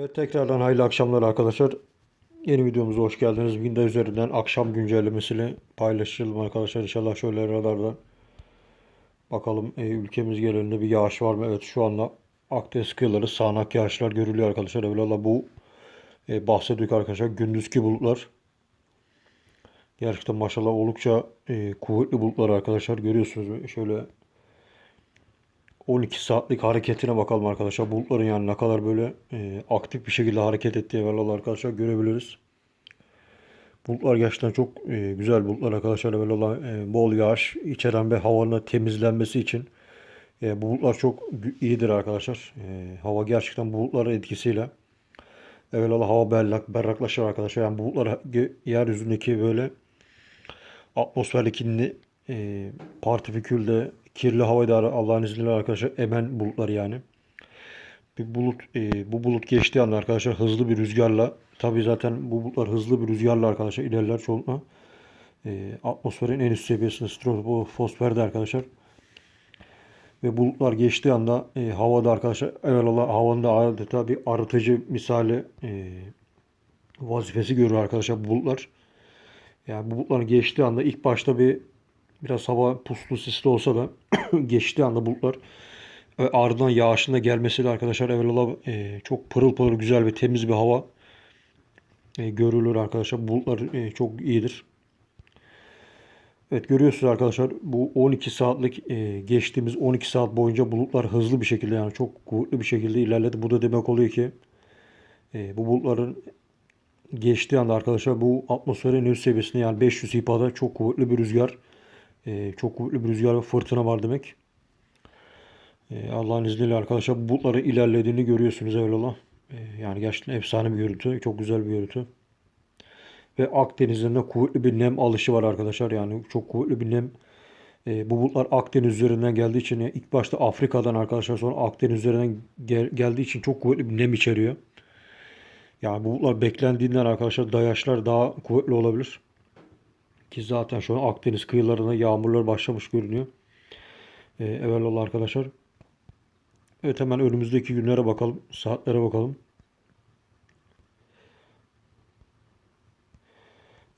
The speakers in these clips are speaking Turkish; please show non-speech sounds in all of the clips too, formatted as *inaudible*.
Evet tekrardan hayırlı akşamlar arkadaşlar. Yeni videomuza hoş geldiniz. Windows üzerinden akşam güncellemesiyle paylaşalım arkadaşlar. İnşallah şöyle radardan bakalım e, ülkemiz genelinde bir yağış var mı? Evet şu anda Akdeniz kıyıları sağanak yağışlar görülüyor arkadaşlar. Evvela bu e, bahsediyorduk arkadaşlar. Gündüzki bulutlar. Gerçekten maşallah oldukça e, kuvvetli bulutlar arkadaşlar. Görüyorsunuz şöyle 12 saatlik hareketine bakalım arkadaşlar. Bulutların yani ne kadar böyle e, aktif bir şekilde hareket ettiği evvelallah arkadaşlar görebiliriz. Bulutlar gerçekten çok e, güzel bulutlar arkadaşlar. Evvelallah e, bol yağış içeren ve havanın temizlenmesi için e, bulutlar çok iyidir arkadaşlar. E, hava gerçekten bulutların etkisiyle evvelallah hava berrak, berraklaşır arkadaşlar. Yani bulutlar yeryüzündeki böyle atmosferdeki e, partikülde kirli havayı da Allah'ın izniyle arkadaşlar emen bulutlar yani. Bir bulut e, bu bulut geçtiği anda arkadaşlar hızlı bir rüzgarla tabi zaten bu bulutlar hızlı bir rüzgarla arkadaşlar ilerler çoğunlukla. E, atmosferin en üst seviyesinde stratosferde arkadaşlar. Ve bulutlar geçtiği anda e, havada arkadaşlar evvelallah havanın da adeta bir arıtıcı misali e, vazifesi görüyor arkadaşlar bu bulutlar. Yani bu bulutların geçtiği anda ilk başta bir biraz hava puslu sisli olsa da *clears throat* geçtiği anda bulutlar e, ardından yağışın da gelmesiyle arkadaşlar evvela e, çok pırıl pırıl güzel ve temiz bir hava e, görülür arkadaşlar. Bulutlar e, çok iyidir. Evet görüyorsunuz arkadaşlar bu 12 saatlik e, geçtiğimiz 12 saat boyunca bulutlar hızlı bir şekilde yani çok kuvvetli bir şekilde ilerledi. Bu da demek oluyor ki e, bu bulutların geçtiği anda arkadaşlar bu atmosferin üst seviyesinde yani 500 hipada çok kuvvetli bir rüzgar e, çok kuvvetli bir rüzgar ve fırtına var demek. E, Allah'ın izniyle arkadaşlar bulutların ilerlediğini görüyorsunuz evvelallah. E, yani gerçekten efsane bir görüntü. Çok güzel bir görüntü. Ve Akdeniz'de de kuvvetli bir nem alışı var arkadaşlar. Yani çok kuvvetli bir nem. E, bu bulutlar Akdeniz üzerinden geldiği için ilk başta Afrika'dan arkadaşlar sonra Akdeniz üzerinden gel, geldiği için çok kuvvetli bir nem içeriyor. Yani bu bulutlar beklendiğinden arkadaşlar dayaşlar daha kuvvetli olabilir. Ki zaten şu an Akdeniz kıyılarına yağmurlar başlamış görünüyor. Ee, evvelallah arkadaşlar. Evet hemen önümüzdeki günlere bakalım. Saatlere bakalım.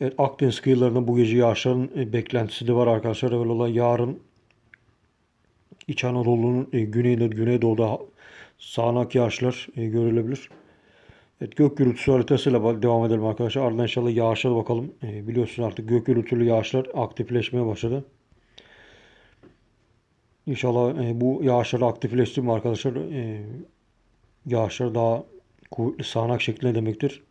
Evet Akdeniz kıyılarında bu gece yağışların e, beklentisi de var arkadaşlar. Evvelallah yarın İç Anadolu'nun e, güneyinde, güneydoğuda sağanak yağışlar e, görülebilir. Evet gök gürültüsü haritasıyla devam edelim arkadaşlar. Ardından inşallah yağışlara bakalım. E, biliyorsunuz artık gök gürültülü yağışlar aktifleşmeye başladı. İnşallah e, bu yağışları aktifleşti arkadaşlar e, yağışlar daha kuvvetli sağanak şeklinde demektir.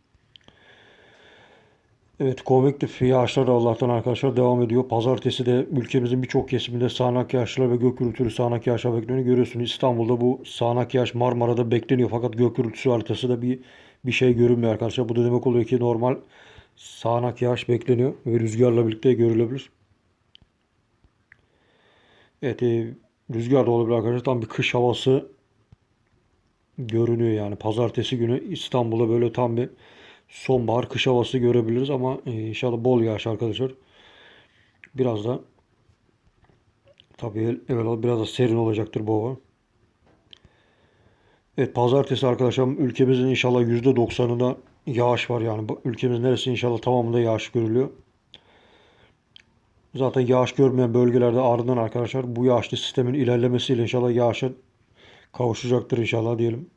Evet konvektif yağışlar da Allah'tan arkadaşlar devam ediyor. Pazartesi de ülkemizin birçok kesiminde sağanak yağışlar ve gök gürültülü sağanak yağışlar bekleniyor. Görüyorsunuz İstanbul'da bu sağanak yağış Marmara'da bekleniyor. Fakat gök gürültüsü haritası da bir bir şey görünmüyor arkadaşlar. Bu da demek oluyor ki normal sağanak yağış bekleniyor ve rüzgarla birlikte görülebilir. Evet e, rüzgar da olabilir arkadaşlar. Tam bir kış havası görünüyor yani. Pazartesi günü İstanbul'da böyle tam bir sonbahar kış havası görebiliriz ama e, inşallah bol yağış arkadaşlar. Biraz da tabii evvela biraz da serin olacaktır bu hava. Evet pazartesi arkadaşlar ülkemizin inşallah %90'ında yağış var yani. Ülkemiz neresi inşallah tamamında yağış görülüyor. Zaten yağış görmeyen bölgelerde ardından arkadaşlar bu yağışlı sistemin ilerlemesiyle inşallah yağışa kavuşacaktır inşallah diyelim.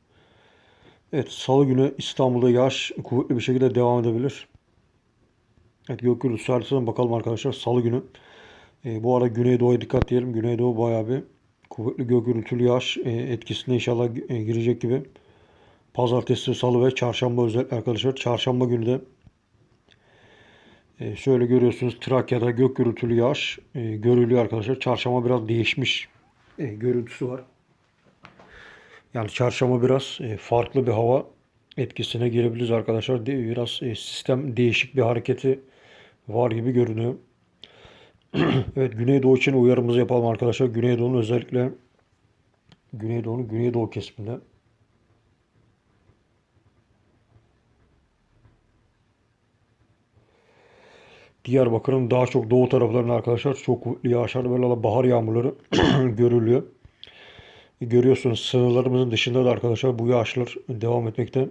Evet salı günü İstanbul'da yağış kuvvetli bir şekilde devam edebilir. Evet gök gürültüsü haritasına bakalım arkadaşlar salı günü. E, bu arada Güneydoğu'ya dikkat diyelim. Güneydoğu bayağı bir kuvvetli gök yağış e, etkisine inşallah e, girecek gibi. Pazartesi, salı ve çarşamba özellikle arkadaşlar. Çarşamba günü de e, şöyle görüyorsunuz Trakya'da gök gürültülü yağış görülüyor arkadaşlar. Çarşamba biraz değişmiş görüntüsü var. Yani çarşamba biraz farklı bir hava etkisine girebiliriz arkadaşlar. Biraz sistem değişik bir hareketi var gibi görünüyor. *clears throat* evet Güneydoğu için uyarımızı yapalım arkadaşlar. Güneydoğu'nun özellikle Güneydoğu'nun Güneydoğu kesiminde Diyarbakır'ın daha çok doğu taraflarında arkadaşlar çok kuvvetli yağışlar böyle bahar yağmurları *clears throat* görülüyor. Görüyorsunuz sınırlarımızın dışında da arkadaşlar bu yağışlar devam etmekte.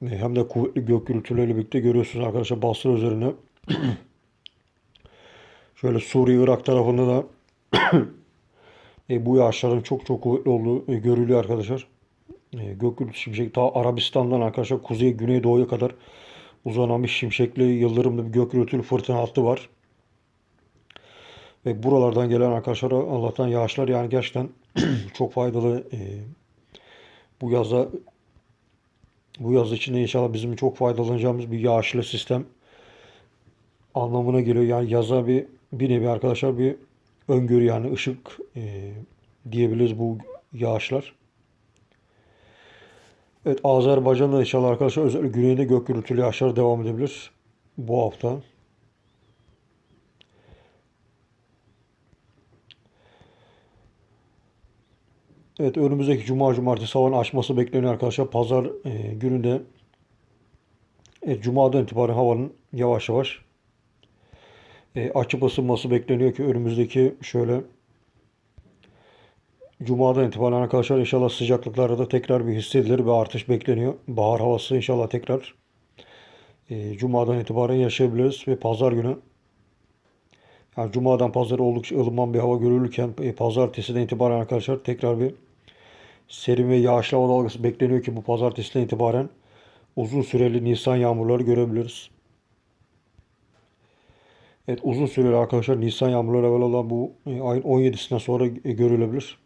Hem de kuvvetli gök gürültüleriyle birlikte görüyorsunuz arkadaşlar Basra üzerine. *clears throat* Şöyle Suriye Irak tarafında da *clears throat* e, bu yağışların çok çok kuvvetli olduğu e, görülüyor arkadaşlar. E, gök gürültü şimşek ta Arabistan'dan arkadaşlar kuzey güneydoğuya kadar uzanan bir şimşekli yıldırımlı bir gök gürültülü fırtına hattı var. Ve buralardan gelen arkadaşlara Allah'tan yağışlar yani gerçekten *clears throat* çok faydalı. E, bu yazda bu yaz içinde inşallah bizim çok faydalanacağımız bir yağışlı sistem anlamına geliyor. Yani yaza bir bir nevi arkadaşlar bir öngörü yani ışık e, diyebiliriz bu yağışlar. Evet Azerbaycan'da inşallah arkadaşlar özellikle güneyde gök gürültülü yağışlar devam edebilir bu hafta. Evet önümüzdeki cuma cumartesi havanın açması bekleniyor arkadaşlar. Pazar e, gününde evet, cumadan itibaren havanın yavaş yavaş e, açıp ısınması bekleniyor ki önümüzdeki şöyle Cuma'dan itibaren arkadaşlar inşallah sıcaklıklarda da tekrar bir hissedilir ve artış bekleniyor. Bahar havası inşallah tekrar e, Cuma'dan itibaren yaşayabiliriz ve pazar günü yani Cuma'dan pazara oldukça ılıman bir hava görülürken e, pazartesiden itibaren arkadaşlar tekrar bir serin ve yağışlı hava dalgası bekleniyor ki bu pazartesiden itibaren uzun süreli Nisan yağmurları görebiliriz. Evet uzun süreli arkadaşlar Nisan yağmurları evvelallah bu e, ayın 17'sinden sonra e, görülebilir.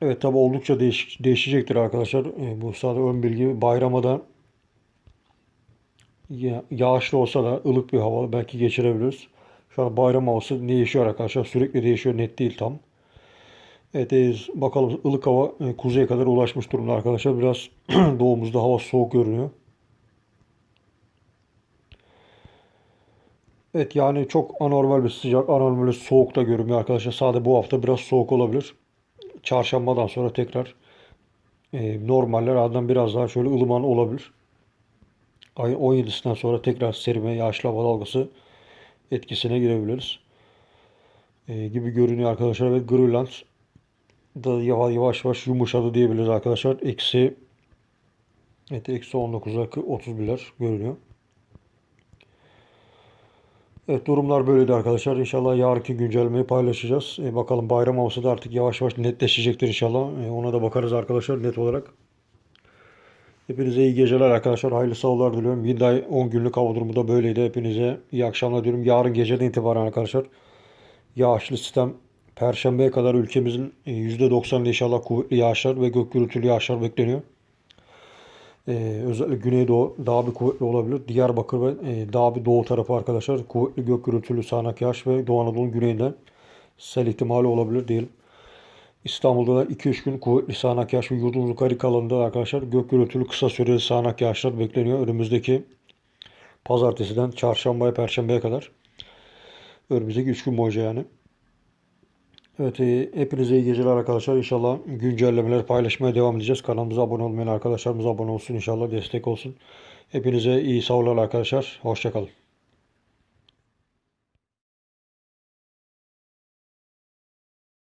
Evet tabi oldukça değiş, değişecektir arkadaşlar. E, bu sadece ön bilgi. Bayrama da ya, yağışlı olsa da ılık bir hava belki geçirebiliriz. Şu an bayram havası değişiyor arkadaşlar. Sürekli değişiyor. Net değil tam. Evet e, bakalım ılık hava e, kuzeye kadar ulaşmış durumda arkadaşlar. Biraz *clears throat* doğumuzda hava soğuk görünüyor. Evet yani çok anormal bir sıcak, anormal bir soğuk da görünüyor arkadaşlar. Sadece bu hafta biraz soğuk olabilir çarşambadan sonra tekrar e, normaller ardından biraz daha şöyle ılıman olabilir. Ayın 17'sinden sonra tekrar serime yağışlı hava dalgası etkisine girebiliriz. E, gibi görünüyor arkadaşlar ve Grönland da yavaş yavaş, yumuşadı diyebiliriz arkadaşlar. Eksi evet, eksi 19'a 31'ler görünüyor. Evet durumlar böyleydi arkadaşlar. İnşallah yarınki güncellemeyi paylaşacağız. E, bakalım bayram havası da artık yavaş yavaş netleşecektir inşallah. E, ona da bakarız arkadaşlar net olarak. Hepinize iyi geceler arkadaşlar. Hayırlı sağlıklar diliyorum. Vinday 10 günlük hava durumu da böyleydi. Hepinize iyi akşamlar diyorum. Yarın geceden itibaren arkadaşlar yağışlı sistem Perşembeye kadar ülkemizin %90'ında inşallah kuvvetli yağışlar ve gök gürültülü yağışlar bekleniyor. Ee, özellikle Güneydoğu daha bir kuvvetli olabilir. Diyarbakır ve e, daha bir doğu tarafı arkadaşlar kuvvetli gök gürültülü sağanak yağış ve Doğu Anadolu'nun güneyinden sel ihtimali olabilir diyelim. İstanbul'da da 2-3 gün kuvvetli sağanak yağış ve yurdumuzun yukarı kalanında arkadaşlar gök gürültülü kısa süreli sağanak yağışlar bekleniyor. Önümüzdeki pazartesiden çarşambaya, perşembeye kadar. Önümüzdeki 3 gün boyunca yani. Evet, e, hepinize iyi geceler arkadaşlar. İnşallah güncellemeler paylaşmaya devam edeceğiz. Kanalımıza abone olmayan arkadaşlarımız abone olsun. İnşallah destek olsun. Hepinize iyi sağlıklar arkadaşlar. Hoşçakalın.